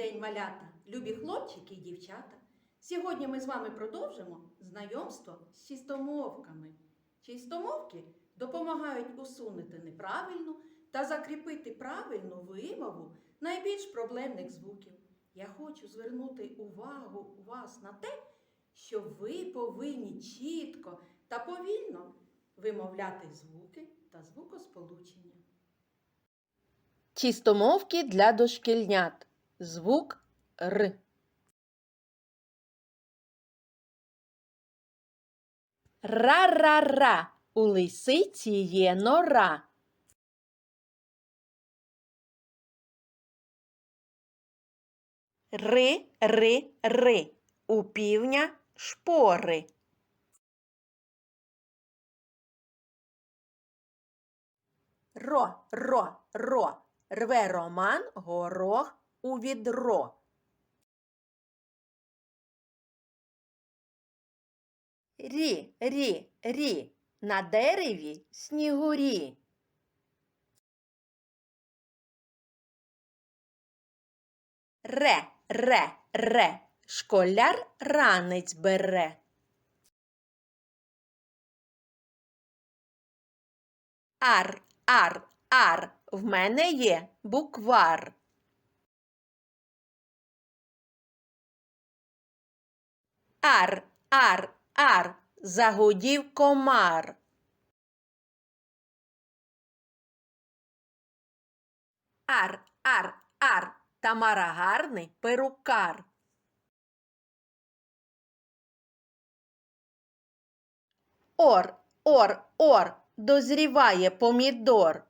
день, малята, любі хлопчики і дівчата. Сьогодні ми з вами продовжимо знайомство з чистомовками. Чистомовки допомагають усунути неправильну та закріпити правильну вимову найбільш проблемних звуків. Я хочу звернути увагу у вас на те, що ви повинні чітко та повільно вимовляти звуки та звукосполучення. Чистомовки для дошкільнят. Звук Р. Ра-ра-ра. У лисиці є нора. Ри-ри-ри. У півня шпори. Ро, ро, ро. Рве роман горох у відро. Рі, рі, рі. На дереві снігурі. Ре, ре, ре. Школяр ранець бере. Ар, ар, ар. В мене є буквар. Ар, ар, ар. Загудів комар. Ар, ар, ар. Тамара гарний перукар. Ор, ор, ор. Дозріває помідор.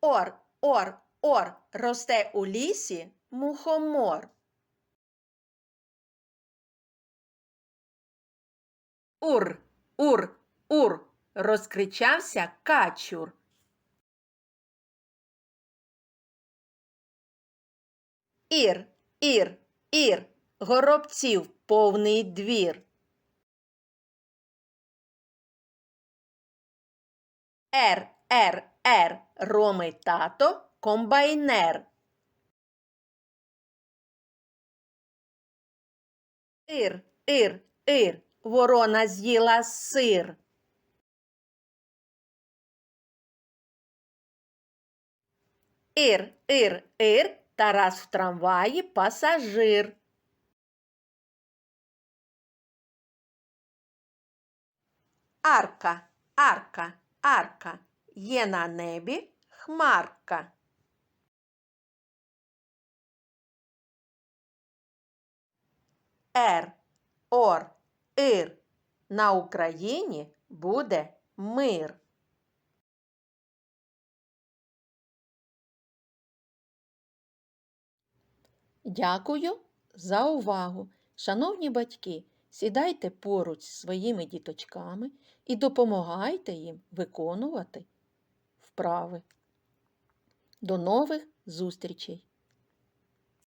Ор, ор, ор. Росте у лісі мухомор. Ур, ур, ур. Розкричався качур. Ір, ір, ір. Горобців повний двір. Р, Р, Р. Роми тато комбайнер. Ір, ір, ір. Ворона з'їла сир. Ір, ір, ір. Тарас в трамваї пасажир. Арка, арка, арка. Є на небі хмарка. Р, ор, ир. На Україні буде мир. Дякую за увагу. Шановні батьки, сідайте поруч зі своїми діточками і допомагайте їм виконувати вправи. До нових зустрічей!